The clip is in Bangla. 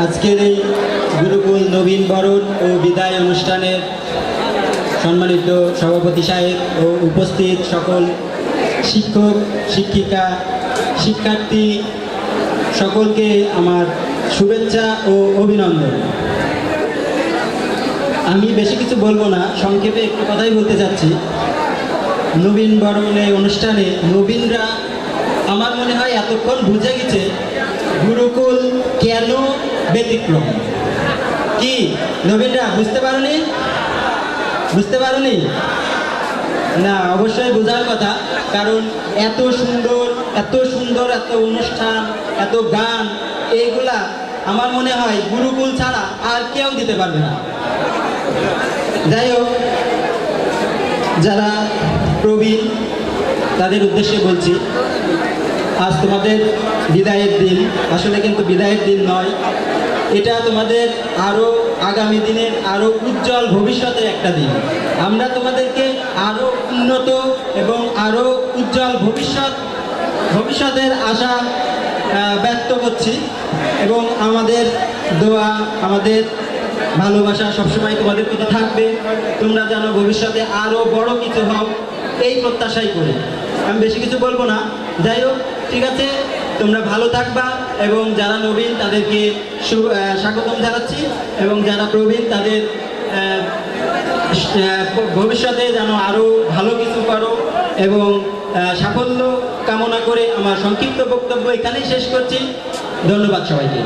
আজকের এই গুরুকুল নবীন বরণ ও বিদায় অনুষ্ঠানের সম্মানিত সভাপতি সাহেব ও উপস্থিত সকল শিক্ষক, শিক্ষিকা, শিক্ষার্থী, সকলকে আমার শুভেচ্ছা ও অভিনন্দন। আমি বেশি কিছু বলব না, সংক্ষেপে একটু কথাই বলতে চাচ্ছি। নবীন বরণের অনুষ্ঠানে নবীনরা, আমার মনে হয়, এতক্ষণ বুঝে গেছে গুরুকুল কেন ব্যতিক্রম। কি? নবীনরা বুঝতে পারোনি? বুঝতে পারোনি? না, অবশ্যই বোঝার কথা, কারণ এত সুন্দর এত সুন্দর এত অনুষ্ঠান, এত গান, এইগুলা আমার মনে হয় গুরুকুল ছাড়া আর কেউ দিতে পারবে না। যাই হোক, যারা প্রবীণ, তাদের উদ্দেশ্যে বলছি, আজ তোমাদের বিদায়ের দিন। আসলে কিন্তু বিদায়ের দিন নয় এটা তোমাদের আরও আগামী দিনের আরও উজ্জ্বল ভবিষ্যতের একটা দিন। আমরা তোমাদেরকে আরও উন্নত এবং আরও উজ্জ্বল ভবিষ্যৎ, ভবিষ্যতের আশা ব্যক্ত করছি এবং আমাদের দোয়া, আমাদের ভালোবাসা সবসময় তোমাদের প্রতি থাকবে। তোমরা যেন ভবিষ্যতে আরও বড় কিছু হও, এই প্রত্যাশাই করি। আমি বেশি কিছু বলব না। যাই হোক, ঠিক আছে? তোমরা ভালো থাকবা এবং যারা নবীন তাদেরকে স্বাগতম জানাচ্ছি এবং যারা প্রবীণ তাদের ভবিষ্যতে যেন আরও ভালো কিছু করো এবং সাফল্য কামনা করে আমার সংক্ষিপ্ত বক্তব্য এখানেই শেষ করছি। ধন্যবাদ সবাইকে।